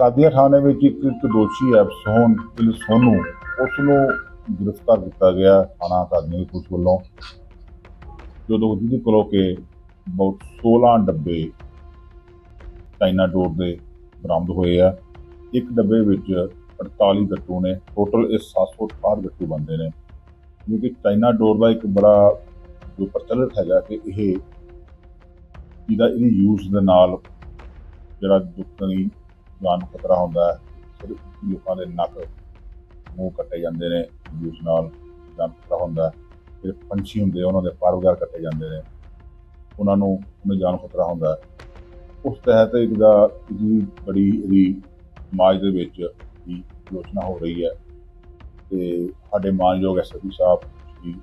ਕਾਦੀਆਂ ਥਾਣੇ ਵਿੱਚ ਇੱਕ ਇੱਕ ਦੋਸ਼ੀ ਹੈ ਸੋਹਨ ਇਲ ਸੋਨੂ ਉਸ ਨੂੰ ਗ੍ਰਿਫਤਾਰ ਕੀਤਾ ਗਿਆ ਥਾਣਾ ਕਾਦੀਆਂ ਦੀ ਪੁਲਿਸ ਵੱਲੋਂ। ਜਦੋਂ ਜਿਹਦੇ ਕੋਲੋਂ ਕਿ ਬਹੁਤ 16 ਡੱਬੇ ਚਾਈਨਾ ਡੋਰ ਦੇ ਬਰਾਮਦ ਹੋਏ ਆ, ਇੱਕ ਡੱਬੇ ਵਿੱਚ 48 ਗੱਟੂ ਨੇ, ਟੋਟਲ ਇਹ 768 ਗੱਟੂ ਬੰਦੇ ਨੇ। ਕਿਉਂਕਿ ਚਾਈਨਾ ਡੋਰ ਦਾ ਇੱਕ ਬੜਾ ਜੋ ਪ੍ਰਚਲਿਤ ਹੈਗਾ ਕਿ ਇਹ ਇਹਦਾ ਇਹਦੀ ਯੂਜ਼ ਦੇ ਨਾਲ ਜਿਹੜਾ ਦੁੱਖਾਂ ਜਾਨ ਨੂੰ ਖਤਰਾ ਹੁੰਦਾ ਹੈ। ਸਿਰਫ ਲੋਕਾਂ ਦੇ ਨੱਕ ਮੂੰਹ ਕੱਟੇ ਜਾਂਦੇ ਨੇ ਯੂਜ਼ ਨਾਲ ਜਾਨ ਖਤਰਾ ਹੁੰਦਾ ਹੈ। ਜਿਹੜੇ ਪੰਛੀ ਹੁੰਦੇ ਉਹਨਾਂ ਦੇ ਪਰ ਵਗੈਰਾ ਕੱਟੇ ਜਾਂਦੇ ਨੇ। ਉਹਨਾਂ ਨੂੰ, ਉਹਨਾਂ ਜਾਨ ਖਤਰਾ ਹੁੰਦਾ ਉਸ ਤਹਿਤ ਇੱਕ ਦਾ ਇਹਦੀ ਬੜੀ ਇਹਦੀ ਸਮਾਜ ਦੇ ਵਿੱਚ ਦੀ ਆਲੋਚਨਾ ਹੋ ਰਹੀ ਹੈ। ਤੇ ਸਾਡੇ ਮਾਨਯੋਗ ਐਸਪੀ ਸਾਹਿਬ ਜੀ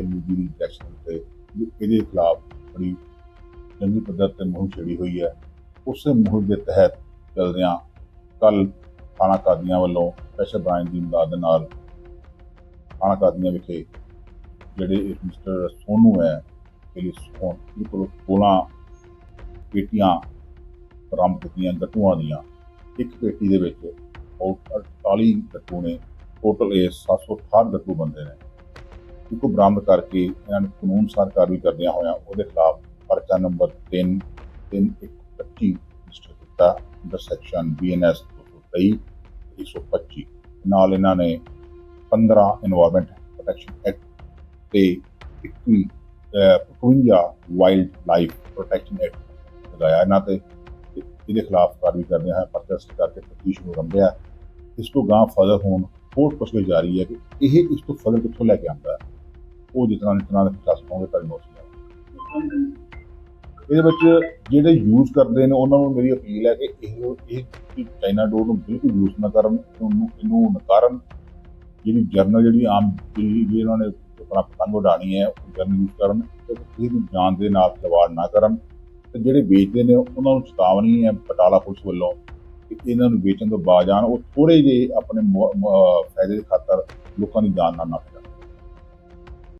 ਐਲਜੀ ਦੀ ਡਾਇਰੈਕਸ਼ਨ ਤੇ ਇਹਦੇ ਖਿਲਾਫ ਬੜੀ ਚੰਗੀ ਪੱਧਰ ਤੇ ਮੁਹਿੰਮ ਛੇੜੀ ਹੋਈ ਹੈ। ਉਸੇ ਮੁਹਿੰਮ ਦੇ ਤਹਿਤ ਚਲਦਿਆਂ ਕੱਲ ਥਾਣਾ ਕਾਦੀਆਂ ਵੱਲੋਂ ਸਪੈਸ਼ਲ ਬ੍ਰਾਂਚ ਦੀ ਮਦਦ ਨਾਲ ਥਾਣਾ ਕਾਦੀਆਂ ਵਿਖੇ ਜਿਹੜੇ ਮਿਸਟਰ ਸੋਨੂ ਹੈ, ਇਹ ਸੋਨ ਇਹ ਕੋਲ 16 ਪੇਟੀਆਂ ਬਰਾਮਦ ਕੀਤੀਆਂ ਗੱਟੂਆਂ ਦੀਆਂ। ਇੱਕ ਪੇਟੀ ਦੇ ਵਿੱਚ ਉਹ 48 ਗੱਟੂ ਨੇ। ਟੋਟਲ ਇਹ 768 ਗੱਟੂ ਬੰਦੇ ਨੇ। ਇੱਕ ਬਰਾਮਦ ਕਰਕੇ ਇਹਨਾਂ ਨੂੰ ਕਾਨੂੰਨ ਅਨੁਸਾਰ ਕਾਰਵਾਈ ਕਰਦਿਆਂ ਹੋਇਆ ਉਹਦੇ ਖਿਲਾਫ ਪਰਚਾ ਨੰਬਰ 3 3125 ਰਜਿਸਟਰ ਕੀਤਾ ਅੰਡਰ ਸੈਕਸ਼ਨ ਬੀਐਨਐਸ 223 325 ਨਾਲ ਇਹਨਾਂ ਨੇ 15 এনवायरमेंट ਪ੍ਰੋਟੈਕਸ਼ਨ ਐਕਟ ਤੇ 21 55 ਵਾਈਲਡ ਲਾਈਫ ਪ੍ਰੋਟੈਕਸ਼ਨ ਐਕਟ ਲਗਾਇਆ ਇਹਨਾਂ ਤੇ। ਇਹਦੇ ਖਿਲਾਫ ਕਾਰਵਾਈ ਕਰਦੇ ਹਾਂ ਪਰਚਾ ਕਰਕੇ ਤਫਤੀਸ਼ ਨੂੰ ਰੰਭਿਆ ਇਸ ਤੋਂ ਗਾਂ ਫਰਦਰ ਹੋਣ ਕੋਰਟ ਪੁੱਛਗਿੱਛ ਜਾਰੀ ਹੈ ਕਿ ਇਹ ਇਸ ਤੋਂ ਫਰਦਰ ਕਿੱਥੋਂ ਲੈ ਕੇ ਆਉਂਦਾ ਉਹ ਜਿਤਨਾ ਨਿਤਨਾ ਦੇ ਪ੍ਰਸ਼ਾਸਨ ਹੋਵੇ ਤਾਂ ਨੋਟਿਸ ਲਿਆ ਇਹਦੇ ਵਿੱਚ ਜਿਹੜੇ ਯੂਜ਼ ਕਰਦੇ ਨੇ, ਉਹਨਾਂ ਨੂੰ ਮੇਰੀ ਅਪੀਲ ਹੈ ਕਿ ਇਹ ਇਹ ਚਾਈਨਾ ਡੋਰ ਨੂੰ ਬਿਲਕੁਲ ਯੂਜ਼ ਨਾ ਕਰਨ, ਉਹਨੂੰ, ਇਹਨੂੰ ਨਕਾਰਨ ਜਿਹੜੀ ਜਰਨਲ ਜਿਹੜੀ ਆਮ ਜਿਹੜੀ ਜਿਹੜੀ ਇਹਨਾਂ ਨੇ ਆਪਣਾ ਪਤੰਗ ਉਡਾਣੀ ਹੈ, ਉਹ ਜਰਨਲ ਯੂਜ਼ ਕਰਨ ਤੇ ਇਹਨੂੰ ਜਾਨ ਦੇ ਨਾਲ ਖਿਲਵਾੜ ਨਾ ਕਰਨ। ਤੇ ਜਿਹੜੇ ਵੇਚਦੇ ਨੇ, ਉਹਨਾਂ ਨੂੰ ਚੇਤਾਵਨੀ ਹੈ ਬਟਾਲਾ ਪੁਲਿਸ ਵੱਲੋਂ ਕਿ ਇਹਨਾਂ ਨੂੰ ਵੇਚਣ ਤੋਂ ਬਾਜ ਆਉਣ ਉਹ ਥੋੜੇ ਜਿਹੇ ਆਪਣੇ ਫਾਇਦੇ ਦੇ ਖਾਤਰ ਲੋਕਾਂ ਦੀ ਜਾਨ ਨਾ ਨਾ